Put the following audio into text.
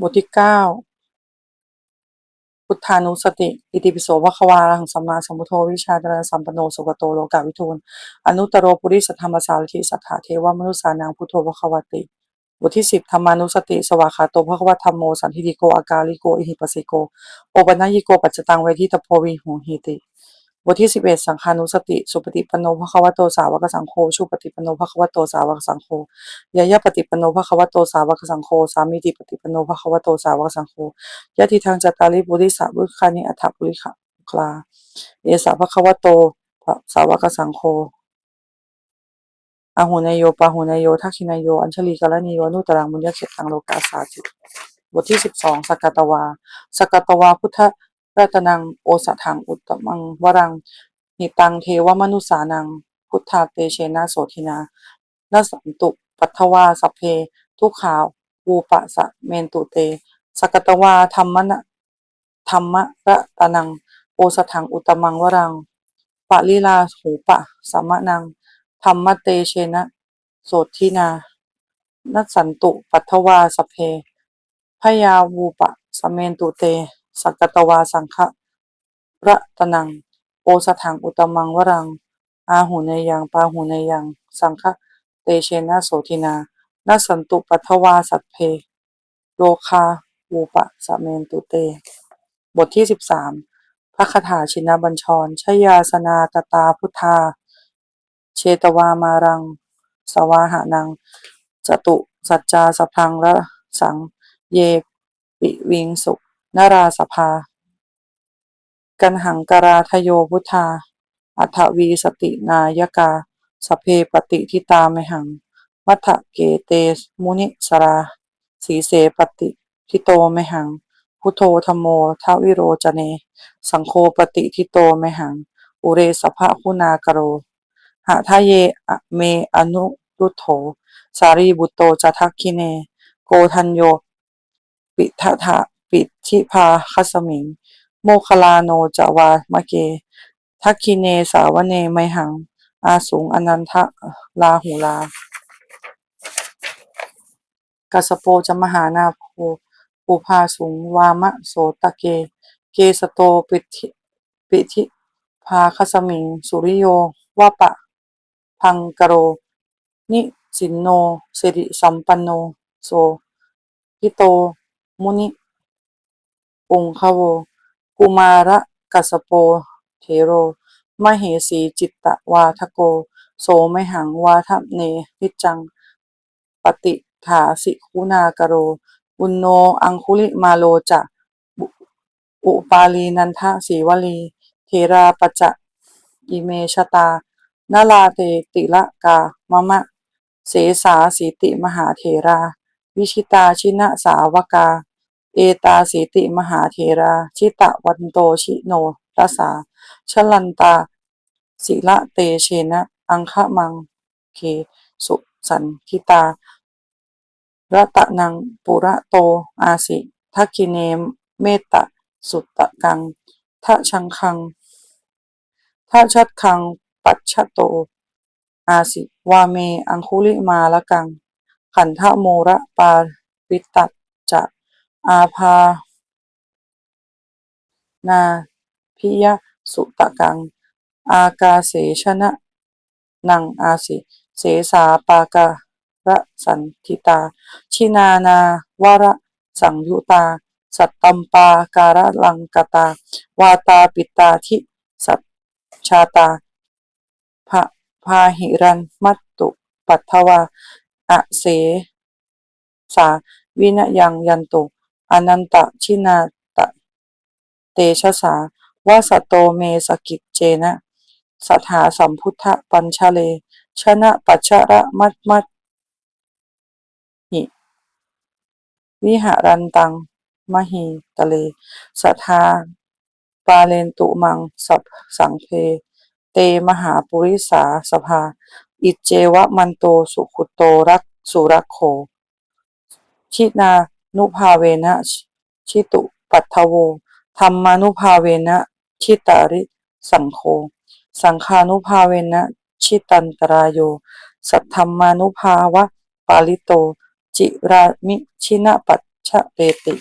บทที่เก้าพุทธานุสติ อิติปิโสภควาอรหังสัมมาสัมพุทโธวิชาจารณสัมปโนสุกโตโลกาวิทูลอนุตโรปุริสธรรมสารถิสัทธาเทวมนุสานังพุทโธภควติบทที่สิบธรรมานุสติ สวาขาโตภควธรรมโมสันทิติโกอากาลิโกอิหิปัสสิโก โอปัญญิโกปัจจตังเวทิตโพวิหูหิติ บทที่สิบเอ็ดสังฆานุสติ สุปฏิปันโนภควโตสาวกสังโฆชุปฏิปันโนภควโตสาวกสังโฆยายาปฏิปันโนภควโตสาวกสังโฆสามีติปฏิปันโนภควโตสาวกสังโฆยะทิทางจัตตาริบุริสาบุคานิอัฏฐบุริขะคลาเอสาภควโตสาวกสังโฆอาหุนายโยปาหุนายโยทักขินายโย อัญชลีกาลนิโยนุตรังมุญญเขตังโลกาสาจิตบทที่สิบสองสกตวา สกตวาพุทธ รัตนังโอสถังอุตตมังวรัง นิตังเทวมนุสานัง พุทธาเตเชนะโสทินานาสันตุปัทวาสัพเพ ทุกขาววูปะสะเมนตุเต สกตวาธรรมนะธรรมระตนัง โอสถังอุตมังวรังปะลิลาหูปะสัมมะนังธรรมเตเชนะโสทินานัสสันตุปัทวาสพเพพยาวูปะสเมนตุเต สักตวาสังฆระตนัง โอสถังอุตมังวรัง อาหูเนยังปาหูเนยัง สังฆเตเชนะโสทินานัสสันตุปัทวาสัพเพ โลคาวูปะสเมนตุเต บทที่สิบสามพระคาถาชินบัญชร ชยาสนากตาพุทธา เชตวามารัง สวาหานัง จตุสัจจาสพังละสัง เยปิวิงสุ นราสภา กันหังกราทโยพุทธา อัฏฐวีสตินายกา สเพปฏิทิตามหัง มัทธเกเตสมุนิสราสีเสปฏิทิโตมหัง พุทโธธโมทวิโรจเน สังโฆปฏิทิโตมหัง อุเรสภะคุณากโรหะทะเยะเมอนุรุโถ สารีบุตโตจะทักคิเน โกทันโย ปิทะทะ ปิทิพาคัสมิง โมคลาโนจาวามะเก ทักคิเนสาวเนไมหัง อาสูงอนันทะลาหูลากัสโปจะมหานาโพปูพาสุงวามะโสตะเก เกสโตปิทิปิทิพาคสมิง สุริโยวะปะ พังกโร นิสินโนสิริสัมปันโน โสทิโต มุนิ ปุงคโว กุมาระกัสโปเทโร มเหสีจิตตวาทโก โสไมหังวาทะเนนิจัง ปฏิถาสิคุณากโร อุนโนอังคุลิมาโลจะอุปาลีนันทะสีวลี เทราปจะอิเมชตานาลาเตติละกามะมะ เสสาสีติมหาเถรา วิชิตาชินะสาวกา เอตาสีติมหาเถรา ชิตะวันโตชิโนรัสาชลันตาศิละเตเชนะ อังคะมังเคสุสันทิตารัตนังปุระโตอาสิทักกิเนเมตตะสุตตะกังทะชังคังทะชัดคัง ปัจฉโต อาสิวาเม อังคุลิมาละกัง ขันทะโมระปาริตัจจะ อาภา นาพิยสุตะกัง อากาเสชนะนังอาสิเสสาปาการะสันทิตา ชินานาวระสังยุตา สัตตัมปาการะลังกตา วาตาปิตาทิสัจชาตาภะพาหิรันมัตตุปัทวาอะเสสาวินยังยันตุ อนันตชินาตะเตชะสาวาสโตเมสกิจเจนะสถาสัมพุทธปัญชเล ชนะปัชระมัตมัตหิวิหารันตังมหิตะเลสัทธาปาเลนตุมังสัพสังเพ เตมหาปุริสาสภา อิจเจวะมันโตสุขุโตรักสุรักโข ชินา นุภาเวนะชิตุปัททโวธรรมานุภาเวนะชิตาริสังโฆสังฆานุภาเวนะชิตันตรายโย สัทธรรมานุภาวะปาลิโต จิรามิชินะปัชเปติ